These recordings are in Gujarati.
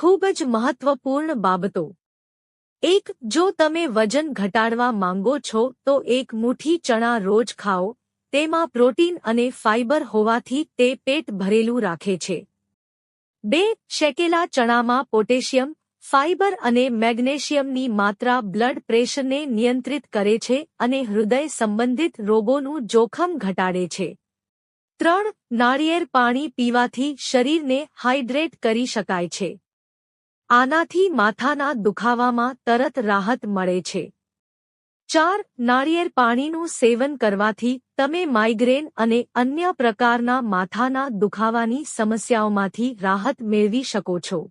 ખૂબ જ મહત્વપૂર્ણ બાબતો. એક, જો તમે વજન ઘટાડવા માંગો છો, તો એક મુઠ્ઠી ચણા રોજ ખાઓ, તેમાં પ્રોટીન અને ફાઇબર હોવાથી તે પેટ ભરેલું રાખે છે. બે, શેકેલા ચણામાં પોટેશિયમ ફાઇબર અને મેગ્નેશિયમની માત્રા બ્લડ પ્રેશરને નિયંત્રિત કરે છે અને હૃદય સંબંધિત રોગોનું જોખમ ઘટાડે છે. ત્રણ, નાળિયેર પાણી પીવાથી શરીરને હાઇડ્રેટ કરી શકાય છે. આનાથી માથાના દુખાવામાં તરત રાહત મળે છે. ચાર, નાળિયેર પાણીનું સેવન કરવાથી તમે માઇગ્રેન અને અન્ય પ્રકારના માથાના દુખાવાની સમસ્યાઓમાંથી રાહત મેળવી શકો છો.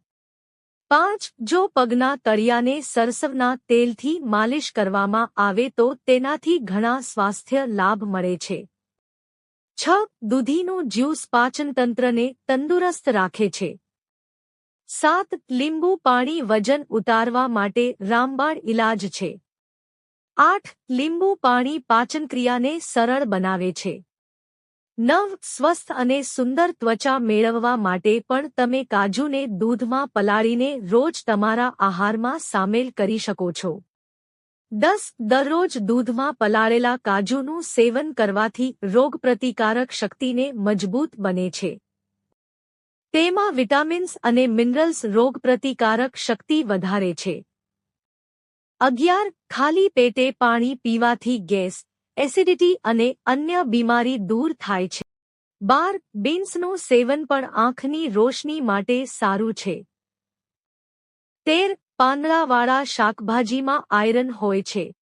પાંચ, જો પગના તળિયાને સરસવના તેલથી માલિશ કરવામાં આવે તો તેનાથી ઘણા સ્વાસ્થ્ય લાભ મળે છે. છ, દૂધીનું જ્યુસ પાચનતંત્રને તંદુરસ્ત રાખે છે. સાત લીંબુ પાણી વજન ઉતારવા માટે રામબાણ ઇલાજ છે. આઠ લીંબુ પાણી પાચનક્રિયાને સરળ બનાવે છે. નવ સ્વસ્થ અને સુંદર ત્વચા મેળવવા માટે પણ તમે કાજુને દૂધમાં પલાળીને રોજ તમારા આહારમાં સામેલ કરી શકો છો. દસ દરરોજ દૂધમાં પલાળેલા કાજુનું સેવન કરવાથી રોગપ્રતિકારક શક્તિને મજબૂત બને છે. તેમાં વિટામિન્સ અને મિનરલ્સ રોગપ્રતિકારક શક્તિ વધારે છે. અગિયાર, ખાલી પેટે પાણી પીવાથી ગેસ, એસિડિટી અને અન્ય બીમારી દૂર થાય છે. બાર, બીન્સનું સેવન પણ આંખની રોશની માટે સારું છે. તેર, પાંદડાવાળા શાકભાજીમાં આયરન હોય છે.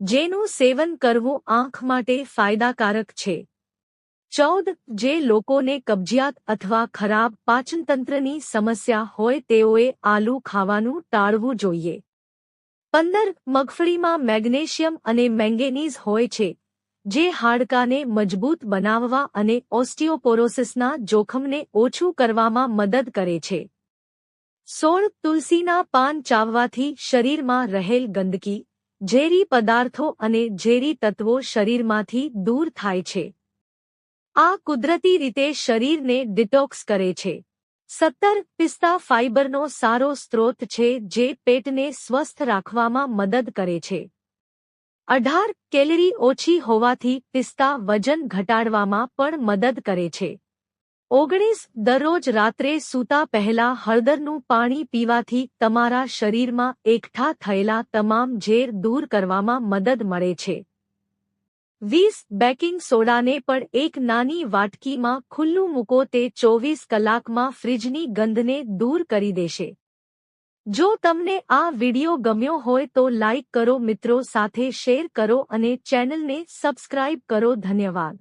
જેનું સેવન કરવું આંખ માટે ફાયદાકારક છે. ચૌદ, જે લોકોને કબજિયાત અથવા ખરાબ પાચનતંત્રની સમસ્યા હોય તેઓએ આલુ ખાવાનું ટાળવું જોઈએ. પંદર, મગફળીમાં મેગ્નેશિયમ અને મેંગેનીઝ હોય છે, જે હાડકાને મજબૂત બનાવવા અને ઓસ્ટિયોપોરોસિસના જોખમને ઓછું કરવામાં મદદ કરે છે. સોળ, તુલસીના પાન ચાવવાથી શરીરમાં રહેલ ગંદકી, ઝેરી પદાર્થો અને ઝેરી તત્વો શરીરમાંથી દૂર થાય છે. આ કુદરતી રીતે શરીરને ડિટોક્સ કરે છે. સત્તર પિસ્તા ફાઇબરનો સારો સ્ત્રોત છે જે પેટને સ્વસ્થ રાખવામાં મદદ કરે છે. અઢાર કેલરી ઓછી હોવાથી પિસ્તા વજન ઘટાડવામાં પણ મદદ કરે છે. ઓગણીસ દરરોજ રાત્રે સૂતા પહેલા હળદરનું પાણી પીવાથી તમારા શરીરમાં એકઠા થયેલા તમામ ઝેર દૂર કરવામાં મદદ મળે છે. વીસ બેકિંગ સોડાને પણ એક નાની વાટકીમાં ખુલ્લું મૂકો તે ચોવીસ કલાકમાં ફ્રિજની ગંધને દૂર કરી દેશે. જો તમને આ વિડિયો ગમ્યો હોય તો લાઇક કરો મિત્રો સાથે શેર કરો અને ચેનલને સબસ્ક્રાઇબ કરો ધન્યવાદ.